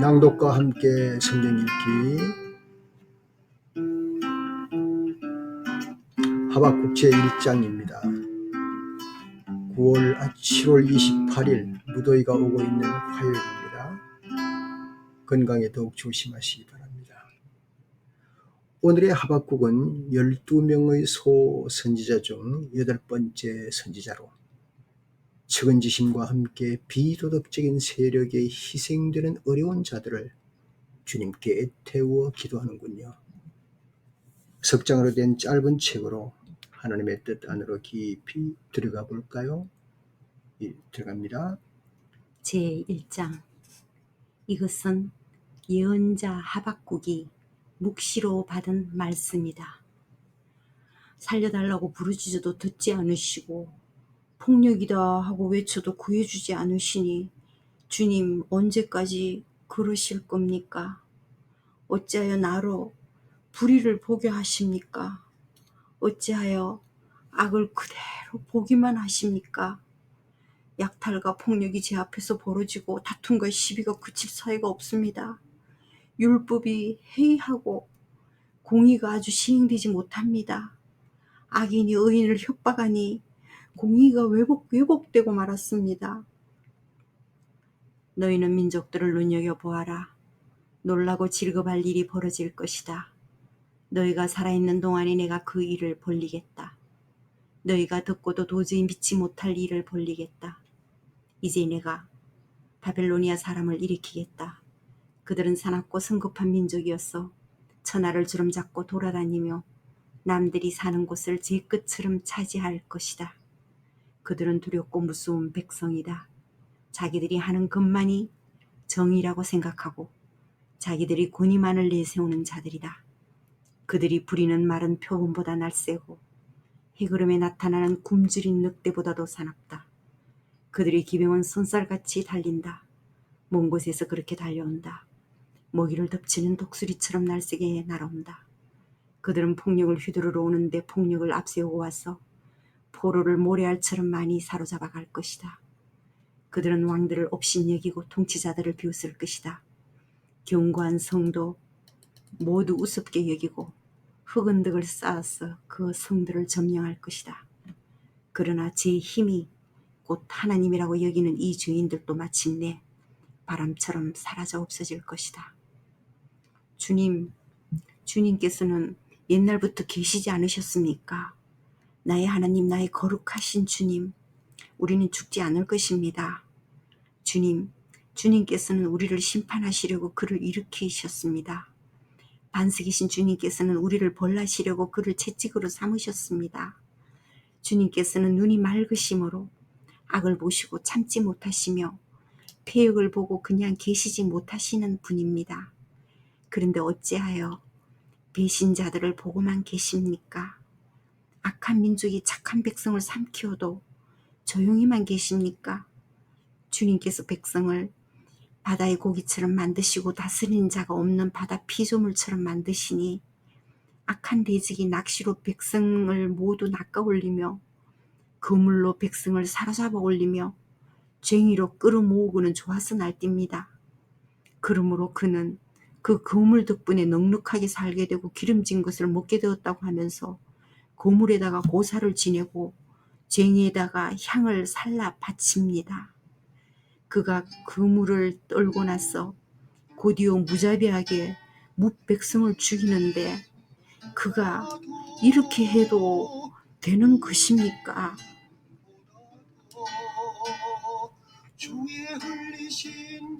낭독과 함께 성경 읽기 하박국 제1장입니다. 9월, 아, 7월 28일 무더위가 오고 있는 화요일입니다. 건강에 더욱 조심하시기 바랍니다. 오늘의 하박국은 12명의 소 선지자 중 여덟 번째 선지자로 측은지심과 함께 비도덕적인 세력에 희생되는 어려운 자들을 주님께 태워 기도하는군요. 석장으로 된 짧은 책으로 하나님의 뜻 안으로 깊이 들어가 볼까요? 예, 들어갑니다. 제1장 이것은 예언자 하박국이 묵시로 받은 말씀이다. 살려달라고 부르짖어도 듣지 않으시고 폭력이다 하고 외쳐도 구해주지 않으시니 주님 언제까지 그러실 겁니까? 어찌하여 나로 불의를 보게 하십니까? 어찌하여 악을 그대로 보기만 하십니까? 약탈과 폭력이 제 앞에서 벌어지고 다툼과 시비가 그칠 사이가 없습니다. 율법이 해이하고 공의가 아주 시행되지 못합니다. 악인이 의인을 협박하니 공의가 왜곡, 왜곡되고 말았습니다. 너희는 민족들을 눈여겨보아라. 놀라고 즐거할 일이 벌어질 것이다. 너희가 살아있는 동안에 내가 그 일을 벌리겠다. 너희가 듣고도 도저히 믿지 못할 일을 벌리겠다. 이제 내가 바벨로니아 사람을 일으키겠다. 그들은 사납고 성급한 민족이었어. 천하를 주름잡고 돌아다니며 남들이 사는 곳을 제 끝처럼 차지할 것이다. 그들은 두렵고 무서운 백성이다. 자기들이 하는 것만이 정의라고 생각하고 자기들이 권위만을 내세우는 자들이다. 그들이 부리는 말은 표범보다 날쌔고 해그름에 나타나는 굶주린 늑대보다도 사납다. 그들의 기병은 손살같이 달린다. 먼 곳에서 그렇게 달려온다. 먹이를 덮치는 독수리처럼 날쌔게 날아온다. 그들은 폭력을 휘두르러 오는데 폭력을 앞세우고 와서 포로를 모래알처럼 많이 사로잡아 갈 것이다. 그들은 왕들을 업신여기고 통치자들을 비웃을 것이다. 견고한 성도 모두 우습게 여기고 흑은 덕을 쌓아서 그 성들을 점령할 것이다. 그러나 제 힘이 곧 하나님이라고 여기는 이 주인들도 마침내 바람처럼 사라져 없어질 것이다. 주님, 주님께서는 옛날부터 계시지 않으셨습니까? 나의 하나님, 나의 거룩하신 주님, 우리는 죽지 않을 것입니다. 주님, 주님께서는 우리를 심판하시려고 그를 일으키셨습니다. 반석이신 주님께서는 우리를 벌하시려고 그를 채찍으로 삼으셨습니다. 주님께서는 눈이 맑으심으로 악을 보시고 참지 못하시며 폐역을 보고 그냥 계시지 못하시는 분입니다. 그런데 어찌하여 배신자들을 보고만 계십니까? 악한 민족이 착한 백성을 삼키어도 조용히만 계십니까? 주님께서 백성을 바다의 고기처럼 만드시고 다스리는 자가 없는 바다 피조물처럼 만드시니 악한 대적이 낚시로 백성을 모두 낚아 올리며 그물로 백성을 사로잡아 올리며 쟁이로 끌어모으고는 좋아서 날뜁니다. 그러므로 그는 그 그물 덕분에 넉넉하게 살게 되고 기름진 것을 먹게 되었다고 하면서 고물에다가 고사를 지내고 쟁이에다가 향을 살라 바칩니다. 그가 그물을 떨고 나서 곧이어 무자비하게 묵백성을 죽이는데 그가 이렇게 해도 되는 것입니까? 주의 흘리신